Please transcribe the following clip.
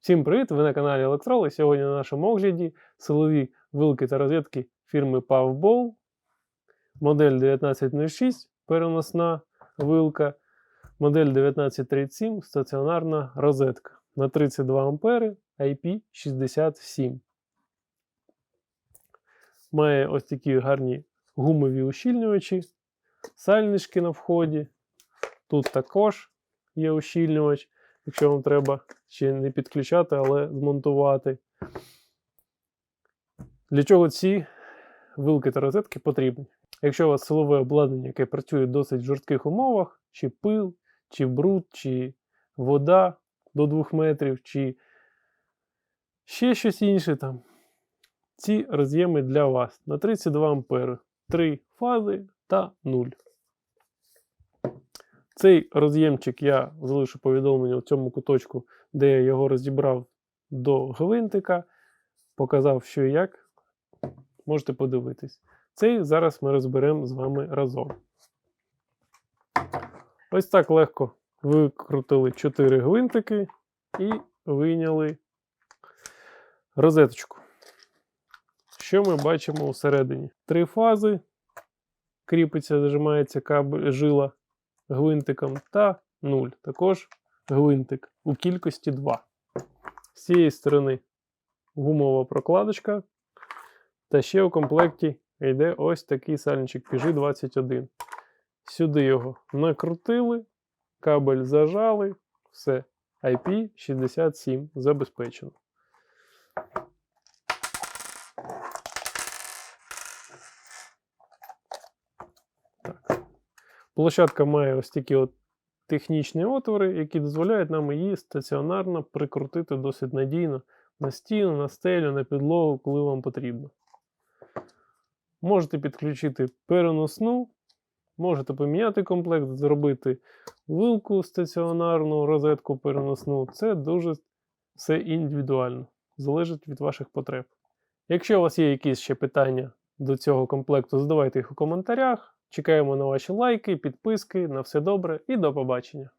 Всім привіт! Ви на каналі Електрол і сьогодні на нашому огляді силові вилки та розетки фірми Pavball, модель 1906, переносна вилка, модель 1937, стаціонарна розетка на 32 ампери IP67. Має ось такі гарні гумові ущільнювачі, сальнички на вході. Тут також є ущільнювач якщо вам треба ще не підключати, але змонтувати. Для чого ці вилки та розетки потрібні? Якщо у вас силове обладнання, яке працює в досить жорстких умовах, чи пил, чи бруд, чи вода до 2 метрів, чи ще щось інше там. Ці роз'єми для вас на 32 ампери, 3 фази та 0. Цей роз'ємчик я залишу повідомлення в цьому куточку, де я його розібрав до гвинтика, показав, що і як. Можете подивитись. Цей зараз ми розберемо з вами разом. Ось так легко викрутили 4 гвинтики і вийняли розеточку. Що ми бачимо всередині? Три фази. Кріпиться, зажимається кабель жила гвинтиком та 0. Також гвинтик у кількості 2. З цієї сторони гумова прокладочка. Та ще у комплекті йде ось такий сальничок PG21. Сюди його накрутили, кабель зажали, все. IP67 забезпечено. Площадка має ось такі от технічні отвори, які дозволяють нам її стаціонарно прикрутити досить надійно на стіну, на стелю, на підлогу, коли вам потрібно. Можете підключити переносну, можете поміняти комплект, зробити вилку стаціонарну, розетку переносну. Це дуже все індивідуально, залежить від ваших потреб. Якщо у вас є якісь ще питання до цього комплекту, задавайте їх у коментарях. Чекаємо на ваші лайки, підписки. На все добре і до побачення.